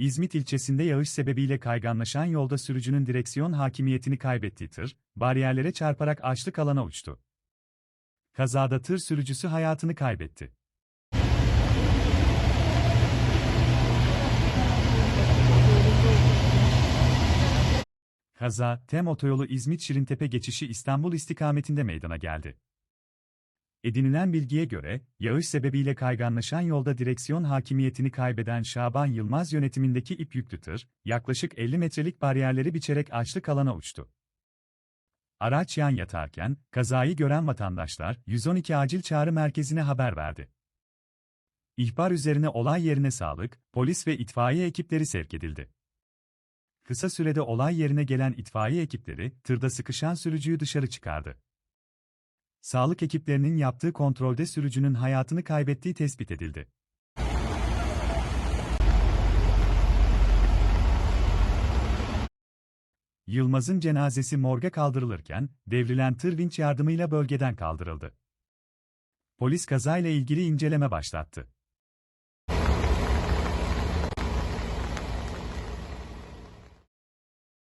İzmit ilçesinde yağış sebebiyle kayganlaşan yolda sürücünün direksiyon hakimiyetini kaybettiği tır, bariyerlere çarparak açlık alana uçtu. Kazada tır sürücüsü hayatını kaybetti. Kaza, TEM otoyolu İzmit Şirintepe geçişi İstanbul istikametinde meydana geldi. Edinilen bilgiye göre, yağış sebebiyle kayganlaşan yolda direksiyon hakimiyetini kaybeden Şaban Yılmaz yönetimindeki ip yüklü tır, yaklaşık 50 metrelik bariyerleri biçerek açlık alana uçtu. Araç yan yatarken, kazayı gören vatandaşlar, 112 acil çağrı merkezine haber verdi. İhbar üzerine olay yerine sağlık, polis ve itfaiye ekipleri sevk edildi. Kısa sürede olay yerine gelen itfaiye ekipleri, tırda sıkışan sürücüyü dışarı çıkardı. Sağlık ekiplerinin yaptığı kontrolde sürücünün hayatını kaybettiği tespit edildi. Yılmaz'ın cenazesi morga kaldırılırken, devrilen tır vinç yardımıyla bölgeden kaldırıldı. Polis kazayla ilgili inceleme başlattı.